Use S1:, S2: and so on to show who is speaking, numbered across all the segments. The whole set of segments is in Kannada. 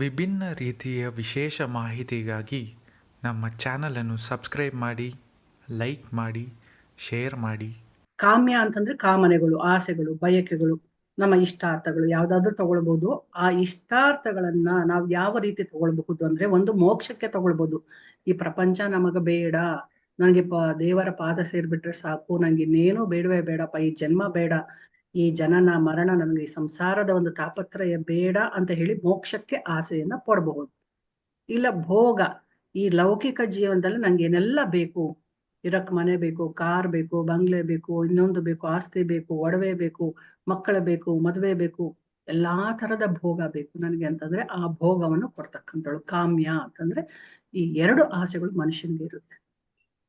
S1: ವಿಭಿನ್ನ ರೀತಿಯ ವಿಶೇಷ ಮಾಹಿತಿಗಾಗಿ ನಮ್ಮ ಚಾನಲನ್ನು ಸಬ್ಸ್ಕ್ರೈಬ್ ಮಾಡಿ, ಲೈಕ್ ಮಾಡಿ, ಶೇರ್ ಮಾಡಿ.
S2: ಕಾಮ್ಯ ಅಂತಂದ್ರೆ ಕಾಮನೆಗಳು, ಆಸೆಗಳು, ಬಯಕೆಗಳು, ನಮ್ಮ ಇಷ್ಟಾರ್ಥಗಳು ಯಾವ್ದಾದ್ರು ತಗೊಳ್ಬಹುದು ಆ ಇಷ್ಟಾರ್ಥಗಳನ್ನ ನಾವು ಯಾವ ರೀತಿ ತಗೊಳ್ಬಹುದು ಅಂದ್ರೆ ಒಂದು ಮೋಕ್ಷಕ್ಕೆ ತಗೊಳ್ಬಹುದು ಈ ಪ್ರಪಂಚ ನಮಗ ಬೇಡ. ನನಗೆ ದೇವರ ಪಾದ ಸೇರ್ಬಿಟ್ರೆ ಸಾಕು. ನಂಗೆ ಇನ್ನೇನು ಬೇಡವೇ ಬೇಡಪ್ಪ. ಈ ಜನ್ಮ ಬೇಡ. ಈ ಜನನ, ಮರಣ ನನಗೆ ಈ ಸಂಸಾರದ ಒಂದು ತಾಪತ್ರಯ ಬೇಡ ಅಂತ ಹೇಳಿ ಮೋಕ್ಷಕ್ಕೆ ಆಸೆಯನ್ನ ಪಡಬಹುದು ಇಲ್ಲ ಭೋಗ, ಈ ಲೌಕಿಕ ಜೀವನದಲ್ಲಿ ನಂಗೆ ಏನೆಲ್ಲ ಬೇಕು? ಇರಕ್ ಮನೆ ಬೇಕು, ಕಾರ್ ಬೇಕು, ಬಂಗ್ಲೆ ಬೇಕು, ಇನ್ನೊಂದು ಬೇಕು, ಆಸ್ತಿ ಬೇಕು, ಒಡವೆ ಬೇಕು, ಮಕ್ಕಳ ಬೇಕು, ಮದುವೆ ಬೇಕು, ಎಲ್ಲಾ ತರದ ಭೋಗ ಬೇಕು. ನನಗೆ ಅಂತಂದ್ರೆ ಆ ಭೋಗವನ್ನು ಕೊಡ್ತಕ್ಕಂಥಳು ಕಾಮ್ಯ ಅಂತಂದ್ರೆ ಈ ಎರಡು ಆಸೆಗಳು ಮನುಷ್ಯನಿಗೆ ಇರುತ್ತೆ.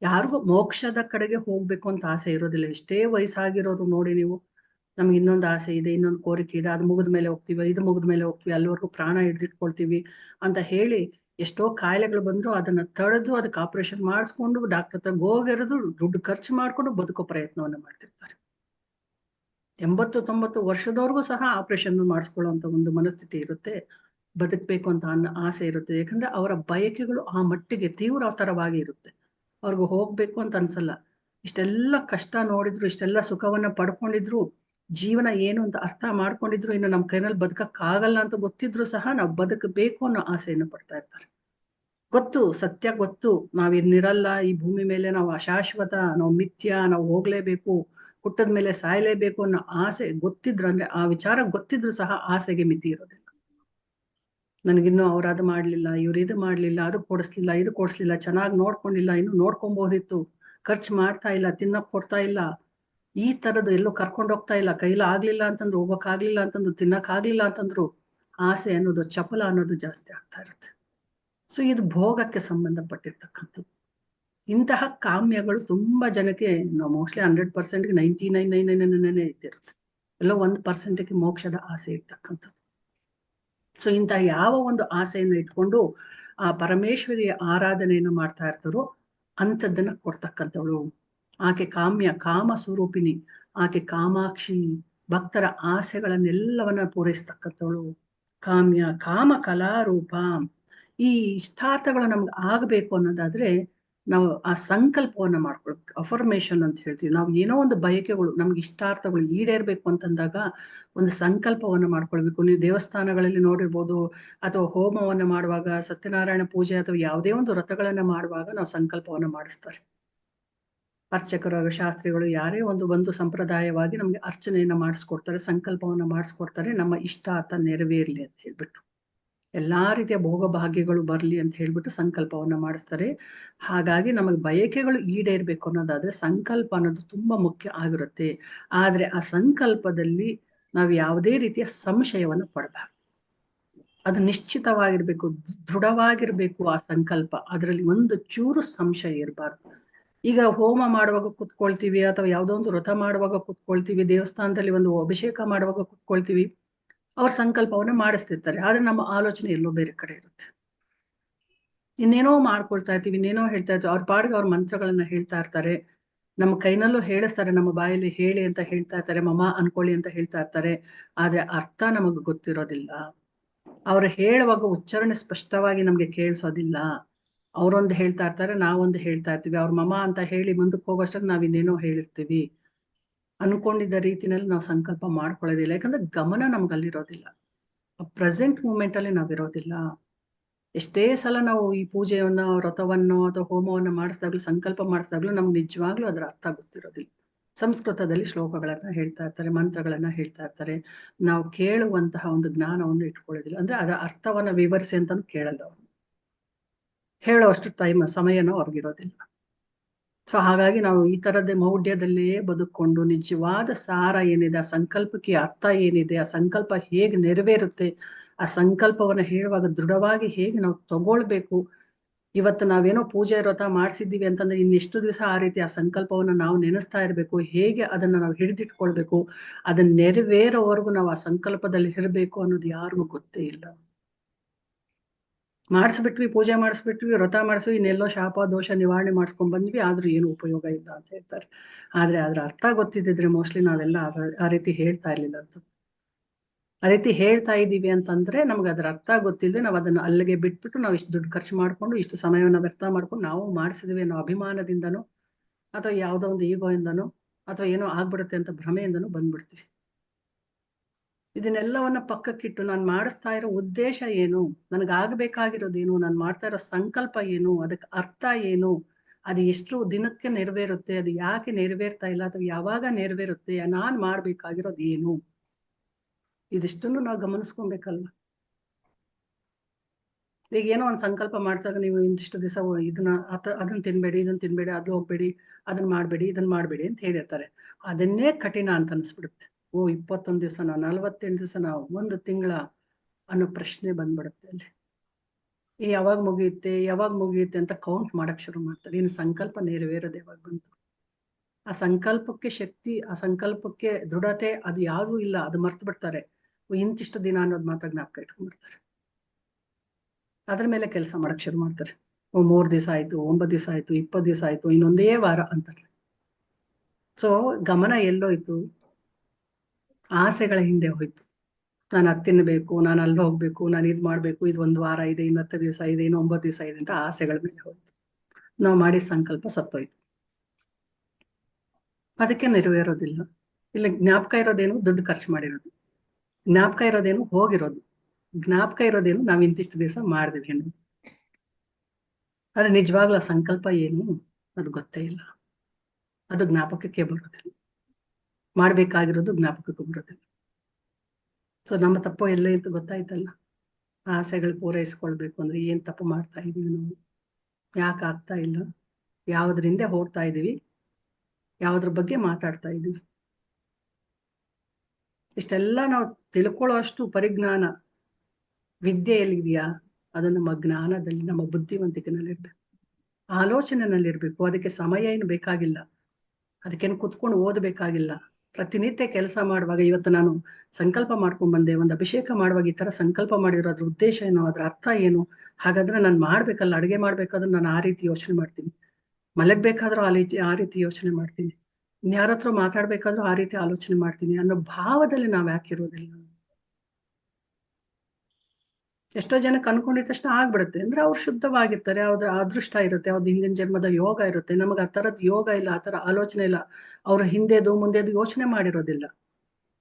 S2: ಯಾರಿಗೂ ಮೋಕ್ಷದ ಕಡೆಗೆ ಹೋಗ್ಬೇಕು ಅಂತ ಆಸೆ ಇರೋದಿಲ್ಲ. ಎಷ್ಟೇ ವಯಸ್ಸಾಗಿರೋರು ನೋಡಿ ನೀವು ನಮ್ಗೆ ಇನ್ನೊಂದು ಆಸೆ ಇದೆ, ಇನ್ನೊಂದು ಕೋರಿಕೆ ಇದೆ, ಅದು ಮುಗಿದ ಮೇಲೆ ಹೋಗ್ತೀವಿ, ಇದು ಮುಗಿದ ಮೇಲೆ ಹೋಗ್ತೀವಿ ಅಲ್ಲಿವರೆಗೂ ಪ್ರಾಣ ಹಿಡಿದಿಟ್ಕೊಳ್ತೀವಿ ಅಂತ ಹೇಳಿ ಎಷ್ಟೋ ಕಾಯಿಲೆಗಳು ಬಂದ್ರು ಅದನ್ನ ತಡೆದು ಅದಕ್ಕೆ ಆಪರೇಷನ್ ಮಾಡಿಸ್ಕೊಂಡು ಡಾಕ್ಟರ್ ಹತ್ರ ಹೋಗಿರೋದು ದುಡ್ಡು ಖರ್ಚು ಮಾಡ್ಕೊಂಡು ಬದುಕೋ ಪ್ರಯತ್ನವನ್ನ ಮಾಡ್ತಿರ್ತಾರೆ. ಎಂಬತ್ತು ತೊಂಬತ್ತು ವರ್ಷದವರೆಗೂ ಸಹ ಆಪರೇಷನ್ ಮಾಡಿಸ್ಕೊಳ್ಳುವಂತ ಒಂದು ಮನಸ್ಥಿತಿ ಇರುತ್ತೆ, ಬದುಕಬೇಕು ಅಂತ ಅನ್ನ ಆಸೆ ಇರುತ್ತೆ, ಯಾಕಂದ್ರೆ ಅವರ ಬಯಕೆಗಳು ಆ ಮಟ್ಟಿಗೆ ತೀವ್ರ ತರವಾಗಿ ಇರುತ್ತೆ. ಅವ್ರಿಗೂ ಹೋಗ್ಬೇಕು ಅಂತ ಅನ್ಸಲ್ಲ, ಇಷ್ಟೆಲ್ಲ ಕಷ್ಟ ನೋಡಿದ್ರು, ಇಷ್ಟೆಲ್ಲ ಸುಖವನ್ನ ಪಡ್ಕೊಂಡಿದ್ರು ಜೀವನ ಏನು ಅಂತ ಅರ್ಥ ಮಾಡ್ಕೊಂಡಿದ್ರು, ಇನ್ನು ನಮ್ಮ ಕೈನಲ್ಲಿ ಬದುಕಕ್ಕಾಗಲ್ಲ ಅಂತ ಗೊತ್ತಿದ್ರು ಸಹ ನಾವು ಬದುಕಬೇಕು ಅನ್ನೋ ಆಸೆಯನ್ನು ಪಡ್ತಾ ಇರ್ತಾರೆ. ಗೊತ್ತು, ಸತ್ಯ ಗೊತ್ತು. ನಾವ್ ಇನ್ನಿರಲ್ಲ ಈ ಭೂಮಿ ಮೇಲೆ ನಾವು ಅಶಾಶ್ವತ, ನಾವು ಮಿಥ್ಯ, ನಾವು ಹೋಗ್ಲೇಬೇಕು, ಹುಟ್ಟದ ಮೇಲೆ ಸಾಯ್ಲೇಬೇಕು ಅನ್ನೋ ಆಸೆ ಗೊತ್ತಿದ್ರು ಅಂದ್ರೆ ಆ ವಿಚಾರ ಗೊತ್ತಿದ್ರು ಸಹ ಆಸೆಗೆ ಮಿತಿ ಇರೋದಿಲ್ಲ. ನನಗಿನ್ನೂ ಅವ್ರು ಅದು ಮಾಡ್ಲಿಲ್ಲ, ಇವ್ರು ಇದು ಮಾಡ್ಲಿಲ್ಲ, ಅದು ಕೊಡಿಸ್ಲಿಲ್ಲ, ಇದು ಕೊಡಿಸ್ಲಿಲ್ಲ, ಚೆನ್ನಾಗಿ ನೋಡ್ಕೊಂಡಿಲ್ಲ, ಇನ್ನು ನೋಡ್ಕೊಬಹುದಿತ್ತು ಖರ್ಚು ಮಾಡ್ತಾ ಇಲ್ಲ, ತಿನ್ನಕ್ ಕೊಡ್ತಾ ಇಲ್ಲ ಈ ತರದ್ದು ಎಲ್ಲೂ ಕರ್ಕೊಂಡು ಹೋಗ್ತಾ ಇಲ್ಲ. ಕೈಲ ಆಗ್ಲಿಲ್ಲ ಅಂತಂದ್ರು, ಹೋಗಕ್ ಆಗ್ಲಿಲ್ಲ ಅಂತಂದ್ರು, ತಿನ್ನಕ್ ಆಗ್ಲಿಲ್ಲ ಅಂತಂದ್ರು ಆಸೆ ಅನ್ನೋದು, ಚಪಲ ಅನ್ನೋದು ಜಾಸ್ತಿ ಆಗ್ತಾ ಇರುತ್ತೆ. ಸೊ ಇದು ಭೋಗಕ್ಕೆ ಸಂಬಂಧಪಟ್ಟಿರ್ತಕ್ಕಂಥದ್ದು. ಇಂತಹ ಕಾಮ್ಯಗಳು ತುಂಬಾ ಜನಕ್ಕೆ mostly hundred ಪರ್ಸೆಂಟ್ಗೆ ninety nine nine nine nine ಇದ್ದಿರುತ್ತೆ. ಎಲ್ಲೋ ಒಂದು ಪರ್ಸೆಂಟ್ಗೆ ಮೋಕ್ಷದ ಆಸೆ ಇರ್ತಕ್ಕಂಥದ್ದು. ಸೊ ಇಂತಹ ಯಾವ ಒಂದು ಆಸೆಯನ್ನು ಇಟ್ಕೊಂಡು ಆ ಪರಮೇಶ್ವರಿಯ ಆರಾಧನೆಯನ್ನು ಮಾಡ್ತಾ ಇರ್ತಾರೋ ಅಂಥದ್ದನ್ನ ಕೊಡ್ತಕ್ಕಂಥವಳು ಆಕೆ ಕಾಮ್ಯ, ಕಾಮ ಸ್ವರೂಪಿಣಿ, ಆಕೆ ಕಾಮಾಕ್ಷಿ ಭಕ್ತರ ಆಸೆಗಳನ್ನೆಲ್ಲವನ್ನ ಪೂರೈಸ್ತಕ್ಕಂಥವಳು. ಕಾಮ್ಯ, ಕಾಮ ಕಲಾರೂಪ. ಈ ಇಷ್ಟಾರ್ಥಗಳು ನಮ್ಗೆ ಆಗ್ಬೇಕು ಅನ್ನೋದಾದ್ರೆ ನಾವು ಆ ಸಂಕಲ್ಪವನ್ನ ಮಾಡ್ಕೊಳ್ಬೇಕು ಅಫರ್ಮೇಶನ್ ಅಂತ ಹೇಳ್ತೀವಿ. ನಾವು ಏನೋ ಒಂದು ಬಯಕೆಗಳು, ನಮ್ಗೆ ಇಷ್ಟಾರ್ಥಗಳು ಈಡೇರ್ಬೇಕು ಅಂತಂದಾಗ ಒಂದು ಸಂಕಲ್ಪವನ್ನ ಮಾಡ್ಕೊಳ್ಬೇಕು. ನೀವು ದೇವಸ್ಥಾನಗಳಲ್ಲಿ ನೋಡಿರ್ಬೋದು, ಅಥವಾ ಹೋಮವನ್ನ ಮಾಡುವಾಗ, ಸತ್ಯನಾರಾಯಣ ಪೂಜೆ ಅಥವಾ ಯಾವುದೇ ಒಂದು ವ್ರತಗಳನ್ನ ಮಾಡುವಾಗ ನಾವು ಸಂಕಲ್ಪವನ್ನ ಮಾಡಿಸ್ತಾರೆ. ಅರ್ಚಕರು ಶಾಸ್ತ್ರಿಗಳು ಯಾರೇ ಒಂದು ಒಂದು ಸಂಪ್ರದಾಯವಾಗಿ ನಮ್ಗೆ ಅರ್ಚನೆಯನ್ನ ಮಾಡಿಸ್ಕೊಡ್ತಾರೆ, ಸಂಕಲ್ಪವನ್ನ ಮಾಡಿಸ್ಕೊಡ್ತಾರೆ, ನಮ್ಮ ಇಷ್ಟಾತ ನೆರವೇರ್ಲಿ ಅಂತ ಹೇಳ್ಬಿಟ್ಟು. ಎಲ್ಲಾ ರೀತಿಯ ಭೋಗ ಭಾಗ್ಯಗಳು ಬರಲಿ ಅಂತ ಹೇಳ್ಬಿಟ್ಟು ಸಂಕಲ್ಪವನ್ನ ಮಾಡಿಸ್ತಾರೆ. ಹಾಗಾಗಿ ನಮಗೆ ಬಯಕೆಗಳು ಈಡೇರ್ಬೇಕು ಅನ್ನೋದಾದ್ರೆ ಸಂಕಲ್ಪ ಅನ್ನೋದು ತುಂಬಾ ಮುಖ್ಯ ಆಗಿರುತ್ತೆ. ಆದ್ರೆ ಆ ಸಂಕಲ್ಪದಲ್ಲಿ ನಾವು ಯಾವುದೇ ರೀತಿಯ ಸಂಶಯವನ್ನು ಪಡಬಾರ್ದು. ಅದು ನಿಶ್ಚಿತವಾಗಿರ್ಬೇಕು ದೃಢವಾಗಿರ್ಬೇಕು ಆ ಸಂಕಲ್ಪ. ಅದರಲ್ಲಿ ಒಂದು ಚೂರು ಸಂಶಯ ಇರಬಾರ್ದು. ಈಗ ಹೋಮ ಮಾಡುವಾಗ ಕುತ್ಕೊಳ್ತೀವಿ ಅಥವಾ ಯಾವುದೋ ಒಂದು ವ್ರತ ಮಾಡುವಾಗ ಕುತ್ಕೊಳ್ತೀವಿ, ದೇವಸ್ಥಾನದಲ್ಲಿ ಒಂದು ಅಭಿಷೇಕ ಮಾಡುವಾಗ ಕುತ್ಕೊಳ್ತೀವಿ, ಅವ್ರ ಸಂಕಲ್ಪವನ್ನ ಮಾಡಿಸ್ತಿರ್ತಾರೆ. ಆದ್ರೆ ನಮ್ಮ ಆಲೋಚನೆ ಎಲ್ಲೋ ಬೇರೆ ಕಡೆ ಇರುತ್ತೆ. ಇನ್ನೇನೋ ಮಾಡ್ಕೊಳ್ತಾ ಇರ್ತೀವಿ, ಇನ್ನೇನೋ ಹೇಳ್ತಾ ಇರ್ತೀವಿ, ಅವ್ರ ಪಾಡಿಗೆ ಅವ್ರ ಮಂತ್ರಗಳನ್ನ ಹೇಳ್ತಾ ಇರ್ತಾರೆ. ನಮ್ಮ ಕೈನಲ್ಲೂ ಹೇಳಿಸ್ತಾರೆ, ನಮ್ಮ ಬಾಯಲ್ಲಿ ಹೇಳಿ ಅಂತ ಹೇಳ್ತಾ ಇರ್ತಾರೆ, ಮಮ ಅನ್ಕೊಳ್ಳಿ ಅಂತ ಹೇಳ್ತಾ ಇರ್ತಾರೆ. ಆದ್ರೆ ಅರ್ಥ ನಮಗ್ ಗೊತ್ತಿರೋದಿಲ್ಲ. ಅವ್ರು ಹೇಳುವಾಗ ಉಚ್ಚಾರಣೆ ಸ್ಪಷ್ಟವಾಗಿ ನಮ್ಗೆ ಕೇಳಿಸೋದಿಲ್ಲ. ಅವ್ರೊಂದು ಹೇಳ್ತಾ ಇರ್ತಾರೆ, ನಾವೊಂದು ಹೇಳ್ತಾ ಇರ್ತೀವಿ. ಅವ್ರ ಮಮ ಅಂತ ಹೇಳಿ ಮುಂದಕ್ಕೆ ಹೋಗೋಷ್ಟ್ರಲ್ಲಿ ನಾವ್ ಇನ್ನೇನೋ ಹೇಳಿರ್ತೀವಿ. ಅನ್ಕೊಂಡಿದ್ದ ರೀತಿನಲ್ಲಿ ನಾವು ಸಂಕಲ್ಪ ಮಾಡ್ಕೊಳ್ಳೋದಿಲ್ಲ. ಯಾಕಂದ್ರೆ ಗಮನ ನಮ್ಗೆ ಅಲ್ಲಿರೋದಿಲ್ಲ ಪ್ರೆಸೆಂಟ್ ಮೂಮೆಂಟ್ ಅಲ್ಲಿ ನಾವಿರೋದಿಲ್ಲ. ಎಷ್ಟೇ ಸಲ ನಾವು ಈ ಪೂಜೆಯನ್ನ, ವ್ರತವನ್ನು ಅಥವಾ ಹೋಮವನ್ನ ಮಾಡಿಸಿದಾಗ್ಲೂ, ಸಂಕಲ್ಪ ಮಾಡಿಸಿದಾಗ್ಲೂ ನಮ್ಗೆ ನಿಜವಾಗ್ಲೂ ಅದರ ಅರ್ಥ ಗೊತ್ತಿರೋದಿಲ್ಲ. ಸಂಸ್ಕೃತದಲ್ಲಿ ಶ್ಲೋಕಗಳನ್ನ ಹೇಳ್ತಾ ಇರ್ತಾರೆ, ಮಂತ್ರಗಳನ್ನ ಹೇಳ್ತಾ ಇರ್ತಾರೆ. ನಾವು ಕೇಳುವಂತಹ ಒಂದು ಜ್ಞಾನವನ್ನು ಇಟ್ಕೊಳ್ಳೋದಿಲ್ಲ. ಅಂದ್ರೆ ಅದರ ಅರ್ಥವನ್ನ ವಿವರಿಸಿ ಅಂತಾನು ಕೇಳಲ್ಲ ಅವ್ರು. ಹೇಳೋಷ್ಟು ಟೈಮ್ ಸಮಯನೂ ಅವ್ರಿಗಿರೋದಿಲ್ಲ. ಸೊ ಹಾಗಾಗಿ ನಾವು ಈ ಥರದ್ದೇ ಮೌಢ್ಯದಲ್ಲೇ ಬದುಕೊಂಡು ನಿಜವಾದ ಸಾರ ಏನಿದೆ, ಆ ಸಂಕಲ್ಪಕ್ಕೆ ಅರ್ಥ ಏನಿದೆ, ಆ ಸಂಕಲ್ಪ ಹೇಗೆ ನೆರವೇರುತ್ತೆ, ಆ ಸಂಕಲ್ಪವನ್ನ ಹೇಳುವಾಗ ದೃಢವಾಗಿ ಹೇಗೆ ನಾವು ತಗೊಳ್ಬೇಕು, ಇವತ್ತು ನಾವೇನೋ ಪೂಜೆ ವ್ರತ ಮಾಡಿಸಿದ್ದೀವಿ ಅಂತಂದ್ರೆ ಇನ್ನೆಷ್ಟು ದಿವಸ ಆ ರೀತಿ ಆ ಸಂಕಲ್ಪವನ್ನ ನಾವು ನೆನೆಸ್ತಾ ಇರಬೇಕು, ಹೇಗೆ ಅದನ್ನ ನಾವು ಹಿಡಿದಿಟ್ಕೊಳ್ಬೇಕು, ಅದನ್ನ ನೆರವೇರೋವರೆಗೂ ನಾವು ಆ ಸಂಕಲ್ಪದಲ್ಲಿ ಇರಬೇಕು ಅನ್ನೋದು ಯಾರಿಗೂ ಗೊತ್ತೇ ಇಲ್ಲ. ಮಾಡಿಸ್ಬಿಟ್ವಿ, ಪೂಜೆ ಮಾಡಿಸ್ಬಿಟ್ವಿ, ವ್ರತ ಮಾಡಿಸ್ವಿ, ಇನ್ನೆಲ್ಲೋ ಶಾಪ, ದೋಷ ನಿವಾರಣೆ ಮಾಡ್ಸ್ಕೊಂಡ್ ಬಂದ್ವಿ, ಆದ್ರೂ ಏನು ಉಪಯೋಗ ಇಲ್ಲ ಅಂತ ಹೇಳ್ತಾರೆ. ಆದ್ರೆ ಅದ್ರ ಅರ್ಥ ಗೊತ್ತಿದ್ದಿದ್ರೆ ಮೋಸ್ಟ್ಲಿ ನಾವೆಲ್ಲ ಆ ರೀತಿ ಹೇಳ್ತಾ ಇರ್ಲಿಲ್ಲ ಅಂತ. ಆ ರೀತಿ ಹೇಳ್ತಾ ಇದ್ದೀವಿ ಅಂತಂದ್ರೆ ನಮ್ಗೆ ಅದರ ಅರ್ಥ ಗೊತ್ತಿಲ್ಲದೆ ನಾವು ಅದನ್ನ ಅಲ್ಲಿಗೆ ಬಿಟ್ಬಿಟ್ಟು ನಾವು ಇಷ್ಟು ದುಡ್ಡು ಖರ್ಚು ಮಾಡ್ಕೊಂಡು, ಇಷ್ಟು ಸಮಯವನ್ನು ವ್ಯರ್ಥ ಮಾಡ್ಕೊಂಡು ನಾವು ಮಾಡಿಸಿದ್ವಿ ಅನ್ನೋ ಅಭಿಮಾನದಿಂದನೋ, ಅಥವಾ ಯಾವುದೋ ಒಂದು ಈಗೋಯಿಂದನೋ, ಅಥವಾ ಏನೋ ಆಗ್ಬಿಡುತ್ತೆ ಅಂತ ಭ್ರಮೆಯಿಂದನೂ ಬಂದ್ಬಿಡ್ತೀವಿ. ಇದನ್ನೆಲ್ಲವನ್ನ ಪಕ್ಕಕ್ಕಿಟ್ಟು ನಾನು ಮಾಡಿಸ್ತಾ ಇರೋ ಉದ್ದೇಶ ಏನು? ನನಗಾಗಬೇಕಾಗಿರೋದೇನು? ನಾನು ಮಾಡ್ತಾ ಇರೋ ಸಂಕಲ್ಪ ಏನು? ಅದಕ್ಕೆ ಅರ್ಥ ಏನು? ಅದು ಎಷ್ಟು ದಿನಕ್ಕೆ ನೆರವೇರುತ್ತೆ? ಅದು ಯಾಕೆ ನೆರವೇರ್ತಾ ಇಲ್ಲ? ಅಥವಾ ಯಾವಾಗ ನೆರವೇರುತ್ತೆ? ನಾನು ಮಾಡ್ಬೇಕಾಗಿರೋದು ಏನು? ಇದಿಷ್ಟನ್ನು ನಾವು ಗಮನಿಸ್ಕೊಬೇಕಲ್ವ? ಈಗ ಏನೋ ಒಂದು ಸಂಕಲ್ಪ ಮಾಡ್ದಾಗ ನೀವು ಇಂತಿಷ್ಟು ದಿವಸ ಇದನ್ನ ಅದನ್ನ ತಿನ್ಬೇಡಿ ಇದನ್ನ ತಿನ್ಬೇಡಿ, ಅದು ಹೋಗ್ಬೇಡಿ ಅದನ್ನ ಮಾಡಬೇಡಿ ಇದನ್ನ ಮಾಡಬೇಡಿ ಅಂತ ಹೇಳಿರ್ತಾರೆ. ಅದನ್ನೇ ಕಠಿಣ ಅಂತ ಅನಿಸ್ಬಿಡುತ್ತೆ. ಓ, ಇಪ್ಪತ್ತೊಂದು ದಿವಸನ ನಲವತ್ತೆಂಟು ನಾವು, ಒಂದು ತಿಂಗಳ ಅನ್ನೋ ಪ್ರಶ್ನೆ ಬಂದ್ಬಿಡುತ್ತೆ ಅಲ್ಲಿ. ಈ ಯಾವಾಗ ಮುಗಿಯುತ್ತೆ ಯಾವಾಗ ಮುಗಿಯುತ್ತೆ ಅಂತ ಕೌಂಟ್ ಮಾಡಕ್ ಶುರು ಮಾಡ್ತಾರೆ. ಇನ್ನು ಸಂಕಲ್ಪ ನೆರವೇರೋದು ಯಾವಾಗ ಬಂತು? ಆ ಸಂಕಲ್ಪಕ್ಕೆ ಶಕ್ತಿ, ಆ ಸಂಕಲ್ಪಕ್ಕೆ ದೃಢತೆ ಅದು ಯಾವುದೂ ಇಲ್ಲ, ಅದು ಮರ್ತು ಬಿಡ್ತಾರೆ. ಇಂತಿಷ್ಟು ದಿನ ಅನ್ನೋದು ಮಾತ್ರ ಜ್ಞಾಪಕ ಇಟ್ಕೊಂಡ್ಬಿಡ್ತಾರೆ. ಅದ್ರ ಮೇಲೆ ಕೆಲಸ ಮಾಡಕ್ ಶುರು ಮಾಡ್ತಾರೆ. ಓ, ಮೂರ್ ದಿವಸ ಆಯ್ತು, ಒಂಬತ್ತು ದಿವಸ ಆಯ್ತು, ಇಪ್ಪತ್ತು ದಿವಸ ಆಯ್ತು, ಇನ್ನೊಂದೇ ವಾರ ಅಂತಾರೆ. ಸೊ ಗಮನ ಎಲ್ಲೋಯ್ತು. ಆಸೆಗಳ ಹಿಂದೆ ಹೋಯ್ತು. ನಾನು ಅದು ನಾನು ಅಲ್ಲಿ ಹೋಗ್ಬೇಕು, ನಾನು ಇದು ಮಾಡ್ಬೇಕು, ಇದು ಒಂದು ವಾರ ಇದೆ ಇನ್ನು ಹತ್ತು ದಿವಸ ಇದೆ ಇನ್ನು ಒಂಬತ್ತು ದಿವಸ ಇದೆ ಅಂತ ಆಸೆಗಳ ಮೇಲೆ ಹೋಯ್ತು. ನಾವು ಮಾಡಿದ ಸಂಕಲ್ಪ ಸತ್ತೋಯ್ತು. ಅದಕ್ಕೆ ನೆರವೇರೋದಿಲ್ಲ. ಇಲ್ಲ, ಜ್ಞಾಪಕ ಇರೋದೇನು ದುಡ್ಡು ಖರ್ಚು ಮಾಡಿರೋದು. ಜ್ಞಾಪಕ ಇರೋದೇನು ಹೋಗಿರೋದು. ಜ್ಞಾಪಕ ಇರೋದೇನು ನಾವು ಇಂತಿಷ್ಟು ದಿವಸ ಮಾಡಿದ್ವಿ ಅನ್ನೋದು. ಅದು ನಿಜವಾಗ್ಲೂ ಸಂಕಲ್ಪ ಏನು? ಅದು ಗೊತ್ತೇ ಇಲ್ಲ. ಅದು ಜ್ಞಾಪಕಕ್ಕೆ ಬರೋದಿಲ್ಲ ಮಾಡ್ಬೇಕಾಗಿರೋದು ಜ್ಞಾಪಕಕ್ಕೆ ಬರೋದಿಲ್ಲ ಸೊ ನಮ್ಮ ತಪ್ಪು ಎಲ್ಲ ಇತ್ತು, ಗೊತ್ತಾಯ್ತಲ್ಲ? ಆಸೆಗಳು ಪೂರೈಸ್ಕೊಳ್ಬೇಕು ಅಂದ್ರೆ ಏನ್ ತಪ್ಪು ಮಾಡ್ತಾ ಇದೀವಿ ನಾವು? ಯಾಕೆ ಆಗ್ತಾ ಇಲ್ಲ? ಯಾವ್ದ್ರಿಂದ ಹೋಗ್ತಾ ಇದೀವಿ? ಯಾವ್ದ್ರ ಬಗ್ಗೆ ಮಾತಾಡ್ತಾ ಇದೀವಿ? ಇಷ್ಟೆಲ್ಲ ನಾವು ತಿಳ್ಕೊಳ್ಳೋ ಅಷ್ಟು ಪರಿಜ್ಞಾನ ವಿದ್ಯೆ ಎಲ್ಲಿದೆಯಾ ಅದು ನಮ್ಮ ಜ್ಞಾನದಲ್ಲಿ, ನಮ್ಮ ಬುದ್ಧಿವಂತಿಕೆನಲ್ಲಿರ್ಬೇಕು. ಆಲೋಚನೆನಲ್ಲಿರ್ಬೇಕು. ಅದಕ್ಕೆ ಸಮಯ ಏನು ಬೇಕಾಗಿಲ್ಲ. ಅದಕ್ಕೇನು ಕುತ್ಕೊಂಡು ಓದಬೇಕಾಗಿಲ್ಲ. ಪ್ರತಿನಿತ್ಯ ಕೆಲಸ ಮಾಡುವಾಗ ಇವತ್ತು ನಾನು ಸಂಕಲ್ಪ ಮಾಡ್ಕೊಂಡ್ ಬಂದೆ. ಒಂದು ಅಭಿಷೇಕ ಮಾಡುವಾಗ ಈ ತರ ಸಂಕಲ್ಪ ಮಾಡಿರೋ ಅದ್ರ ಉದ್ದೇಶ ಏನು? ಅದ್ರ ಅರ್ಥ ಏನು? ಹಾಗಾದ್ರೆ ನಾನು ಮಾಡ್ಬೇಕಲ್ಲ, ಅಡುಗೆ ಮಾಡ್ಬೇಕಾದ್ರೆ ನಾನು ಆ ರೀತಿ ಯೋಚನೆ ಮಾಡ್ತೀನಿ. ಮಲಗ್ಬೇಕಾದ್ರೂ ಆ ರೀತಿ ಆ ರೀತಿ ಯೋಚನೆ ಮಾಡ್ತೀನಿ. ಇನ್ಯಾರತ್ರ ಮಾತಾಡ್ಬೇಕಾದ್ರೂ ಆ ರೀತಿ ಆಲೋಚನೆ ಮಾಡ್ತೀನಿ ಅನ್ನೋ ಭಾವದಲ್ಲಿ ನಾವ್ ಯಾಕಿರೋದಿಲ್ಲ ಎಷ್ಟೋ ಜನಕ್ಕೆ ಅನ್ಕೊಂಡಿದ ತಕ್ಷಣ ಆಗ್ಬಿಡುತ್ತೆ. ಅಂದ್ರೆ ಅವ್ರು ಶುದ್ಧವಾಗಿರ್ತಾರೆ ಅವ್ರ ಅದೃಷ್ಟ ಇರುತ್ತೆ ಅವ್ರದ್ದು ಹಿಂದಿನ ಜನ್ಮದ ಯೋಗ ಇರುತ್ತೆ. ನಮಗೆ ಆ ತರದ್ ಯೋಗ ಇಲ್ಲ, ಆ ತರ ಆಲೋಚನೆ ಇಲ್ಲ. ಅವ್ರ ಹಿಂದೆದು, ಮುಂದೆದು ಯೋಚನೆ ಮಾಡಿರೋದಿಲ್ಲ.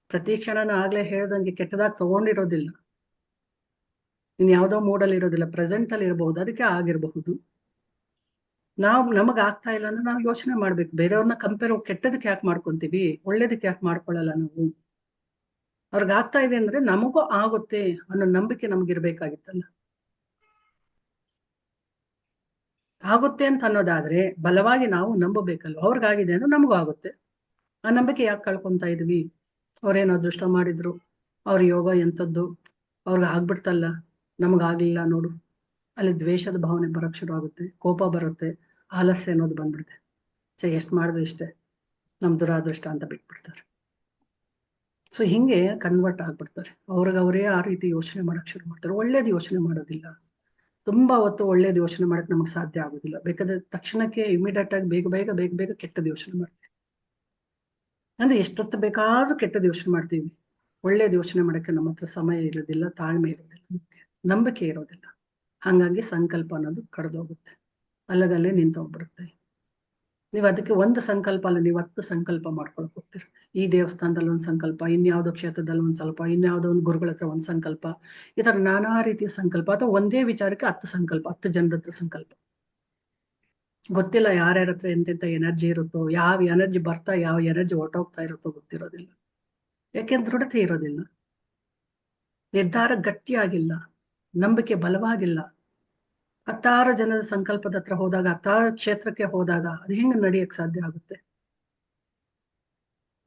S2: ಪ್ರತಿ ಕ್ಷಣನ ಆಗ್ಲೇ ಹೇಳ್ದಂಗೆ ಕೆಟ್ಟದಾಗ ತಗೊಂಡಿರೋದಿಲ್ಲ. ಇನ್ ಯಾವ್ದೋ ಮೂಡಲ್ಲಿ ಇರೋದಿಲ್ಲ ಪ್ರೆಸೆಂಟ್ ಅಲ್ಲಿ ಇರಬಹುದು, ಅದಕ್ಕೆ ಆಗಿರಬಹುದು. ನಾವು, ನಮಗ್ ಆಗ್ತಾ ಇಲ್ಲ ಅಂದ್ರೆ ನಾವು ಯೋಚನೆ ಮಾಡ್ಬೇಕು. ಬೇರೆಯವ್ರನ್ನ ಕಂಪೇರ್ ಕೆಟ್ಟದಕ್ಕೆ ಯಾಕೆ ಮಾಡ್ಕೊಂತೀವಿ? ಒಳ್ಳೇದಕ್ಕೆ ಯಾಕೆ ಮಾಡ್ಕೊಳ್ಳಲ್ಲ ನಾವು? ಅವ್ರಿಗೆ ಆಗ್ತಾ ಇದೆ ಅಂದ್ರೆ ನಮಗೂ ಆಗುತ್ತೆ ಅನ್ನೋ ನಂಬಿಕೆ ನಮ್ಗಿರ್ಬೇಕಾಗಿತ್ತಲ್ಲ. ಆಗುತ್ತೆ ಅಂತ ಅನ್ನೋದಾದ್ರೆ ಬಲವಾಗಿ ನಾವು ನಂಬಬೇಕಲ್ವ? ಅವ್ರಿಗಾಗಿದೆ ಅಂದ್ರೆ ನಮಗೂ ಆಗುತ್ತೆ. ಆ ನಂಬಿಕೆ ಯಾಕೆ ಕಳ್ಕೊಂತ ಇದ್ವಿ? ಅವ್ರೇನು ಅದೃಷ್ಟ ಮಾಡಿದ್ರು. ಅವ್ರ ಯೋಗ ಎಂಥದ್ದು ಅವ್ರಿಗೆ ಆಗ್ಬಿಡ್ತಲ್ಲ. ನಮಗಾಗ್ಲಿಲ್ಲ ನೋಡು. ಅಲ್ಲಿ ದ್ವೇಷದ ಭಾವನೆ ಬರಕ್ ಶುರು ಆಗುತ್ತೆ. ಕೋಪ ಬರುತ್ತೆ. ಆಲಸ್ಯ ಅನ್ನೋದು ಬಂದ್ಬಿಡುತ್ತೆ. ಚ ಎಷ್ಟು ಮಾಡಿದ್ರು ಇಷ್ಟೇ. ನಮ್ ದುರಾದೃಷ್ಟ ಅಂತ ಬಿಟ್ಬಿಡ್ತಾರೆ. ಸೊ ಹಿಂಗೆ ಕನ್ವರ್ಟ್ ಆಗ್ಬಿಡ್ತಾರೆ. ಅವ್ರಿಗೆ ಅವರೇ ಆ ರೀತಿ ಯೋಚನೆ ಮಾಡಕ್ ಶುರು ಮಾಡ್ತಾರೆ. ಒಳ್ಳೇದು ಯೋಚನೆ ಮಾಡೋದಿಲ್ಲ. ತುಂಬಾ ಹೊತ್ತು ಒಳ್ಳೇದು ಯೋಚನೆ ಮಾಡಕ್ ನಮಗೆ ಸಾಧ್ಯ ಆಗೋದಿಲ್ಲ. ಬೇಕಾದ್ರೆ ತಕ್ಷಣಕ್ಕೆ ಇಮಿಡಿಯೇಟ್ ಆಗಿ ಬೇಗ ಬೇಗ ಬೇಗ ಬೇಗ ಕೆಟ್ಟದ ಯೋಚನೆ ಮಾಡ್ತೀವಿ. ಅಂದ್ರೆ ಎಷ್ಟೊತ್ತು ಬೇಕಾದ್ರೂ ಕೆಟ್ಟದ ಯೋಚನೆ ಮಾಡ್ತೀವಿ. ಒಳ್ಳೇದು ಯೋಚನೆ ಮಾಡಕ್ಕೆ ನಮ್ಮ ಹತ್ರ ಸಮಯ ಇರೋದಿಲ್ಲ, ತಾಳ್ಮೆ ಇರೋದಿಲ್ಲ ನಂಬಿಕೆ ಇರೋದಿಲ್ಲ. ಹಂಗಾಗಿ ಸಂಕಲ್ಪ ಅನ್ನೋದು ಕಡ್ದೋಗುತ್ತೆ. ಅಲ್ಲದಲ್ಲೇ ನಿಂತೋಗ್ಬಿಡುತ್ತೆ. ನೀವು ಅದಕ್ಕೆ ಒಂದು ಸಂಕಲ್ಪ ಅಲ್ಲ, ನೀವು ಹತ್ತು ಸಂಕಲ್ಪ ಮಾಡ್ಕೊಳಕ್ ಹೋಗ್ತೀರ. ಈ ದೇವಸ್ಥಾನದಲ್ಲಿ ಒಂದು ಸಂಕಲ್ಪ, ಇನ್ಯಾವುದೋ ಕ್ಷೇತ್ರದಲ್ಲಿ ಒಂದು ಸ್ವಲ್ಪ ಇನ್ಯಾವುದೋ ಒಂದು ಗುರುಗಳ ಹತ್ರ ಒಂದು ಸಂಕಲ್ಪ. ಈ ತರ ನಾನಾ ರೀತಿಯ ಸಂಕಲ್ಪ ಅಥವಾ ಒಂದೇ ವಿಚಾರಕ್ಕೆ ಹತ್ತು ಸಂಕಲ್ಪ, ಹತ್ತು ಜನರ ಹತ್ರ ಸಂಕಲ್ಪ. ಗೊತ್ತಿಲ್ಲ ಯಾರ್ಯಾರ ಹತ್ರ ಎಂತೆಂತ ಎನರ್ಜಿ ಇರುತ್ತೋ, ಯಾವ ಎನರ್ಜಿ ಬರ್ತಾ, ಯಾವ ಎನರ್ಜಿ ಹೊರ್ಟೋಗ್ತಾ ಇರುತ್ತೋ ಗೊತ್ತಿರೋದಿಲ್ಲ. ಯಾಕೆಂದ್ರೆ ದೃಢತೆ ಇರೋದಿಲ್ಲ. ನಿರ್ಧಾರ ಗಟ್ಟಿಯಾಗಿಲ್ಲ, ನಂಬಿಕೆ ಬಲವಾಗಿಲ್ಲ. ಹತ್ತಾರು ಜನದ ಸಂಕಲ್ಪದ ಹತ್ರ ಹೋದಾಗ, ಹತ್ತಾರು ಕ್ಷೇತ್ರಕ್ಕೆ ಹೋದಾಗ ಅದು ಹೆಂಗ್ ನಡೆಯಕ್ ಸಾಧ್ಯ ಆಗುತ್ತೆ?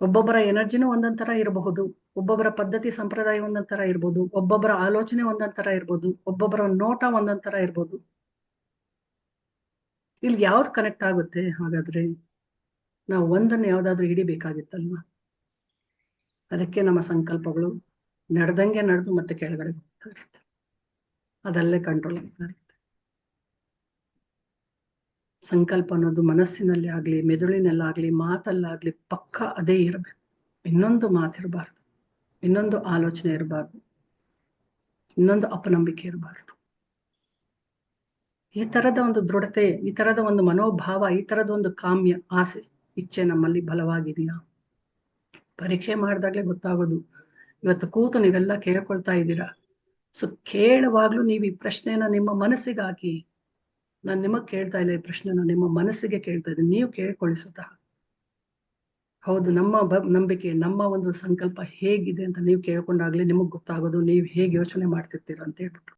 S2: ಒಬ್ಬೊಬ್ಬರ ಎನರ್ಜಿನೂ ಒಂದೊಂದ್ ತರ ಇರಬಹುದು. ಒಬ್ಬೊಬ್ಬರ ಪದ್ಧತಿ ಸಂಪ್ರದಾಯ ಒಂದೊಂದ್ ತರ ಇರ್ಬೋದು. ಒಬ್ಬೊಬ್ಬರ ಆಲೋಚನೆ ಒಂದೊಂದ್ ತರ ಇರ್ಬೋದು. ಒಬ್ಬೊಬ್ಬರ ನೋಟ ಒಂದೊಂದ್ ತರ ಇರ್ಬೋದು. ಇಲ್ಲಿ ಯಾವ್ದು ಕನೆಕ್ಟ್ ಆಗುತ್ತೆ ಹಾಗಾದ್ರೆ? ನಾವು ಒಂದನ್ನು ಯಾವ್ದಾದ್ರು ಹಿಡಿಬೇಕಾಗಿತ್ತಲ್ವಾ? ಅದಕ್ಕೆ ನಮ್ಮ ಸಂಕಲ್ಪಗಳು ನಡೆದಂಗೆ ನಡೆದು ಮತ್ತೆ ಕೆಳಗಡೆ ಹೋಗ್ತಾ ಇರುತ್ತೆ. ಅದಲ್ಲೇ ಕಂಟ್ರೋಲ್ ಆಗ್ತಾ ಇರುತ್ತೆ ಸಂಕಲ್ಪ ಅನ್ನೋದು ಮನಸ್ಸಿನಲ್ಲಿ ಆಗ್ಲಿ ಮೆದುಳಿನಲ್ಲಾಗ್ಲಿ ಮಾತಲ್ಲಾಗ್ಲಿ ಪಕ್ಕ ಅದೇ ಇರಬೇಕು. ಇನ್ನೊಂದು ಮಾತಿರಬಾರ್ದು. ಇನ್ನೊಂದು ಆಲೋಚನೆ ಇರಬಾರ್ದು. ಇನ್ನೊಂದು ಅಪನಂಬಿಕೆ ಇರಬಾರ್ದು. ಈ ತರದ ಒಂದು ದೃಢತೆ, ಈ ತರದ ಒಂದು ಮನೋಭಾವ, ಈ ತರದ ಒಂದು ಕಾಮ್ಯ, ಆಸೆ, ಇಚ್ಛೆ ನಮ್ಮಲ್ಲಿ ಬಲವಾಗಿದೆಯಾ? ಪರೀಕ್ಷೆ ಮಾಡಿದಾಗ್ಲೇ ಗೊತ್ತಾಗೋದು. ಇವತ್ತು ಕೂತು ನೀವೆಲ್ಲ ಕೇಳ್ಕೊಳ್ತಾ ಇದ್ದೀರಾ? ಸೊ ಕೇಳುವಾಗ್ಲೂ ನೀವು ಈ ಪ್ರಶ್ನೆನ ನಿಮ್ಮ ಮನಸ್ಸಿಗೆ ಹಾಕಿ ನಾನು ನಿಮಗೆ ಕೇಳ್ತಾ ಇಲ್ಲ ಈ ಪ್ರಶ್ನೆ ನಾನು ನಿಮ್ಮ ಮನಸ್ಸಿಗೆ ಕೇಳ್ತಾ ಇದ್ದೀನಿ. ನೀವು ಕೇಳ್ಕೊಳ್ಳಿ ಸ್ವತಃ. ಹೌದು, ನಮ್ಮ ಬ, ನಂಬಿಕೆ, ನಮ್ಮ ಒಂದು ಸಂಕಲ್ಪ ಹೇಗಿದೆ ಅಂತ ನೀವು ಕೇಳ್ಕೊಂಡಾಗ್ಲೇ ನಿಮಗೆ ಗೊತ್ತಾಗೋದು, ನೀವು ಹೇಗೆ ಯೋಚನೆ ಮಾಡ್ತಿರ್ತೀರ ಅಂತ ಹೇಳ್ಬಿಟ್ಟು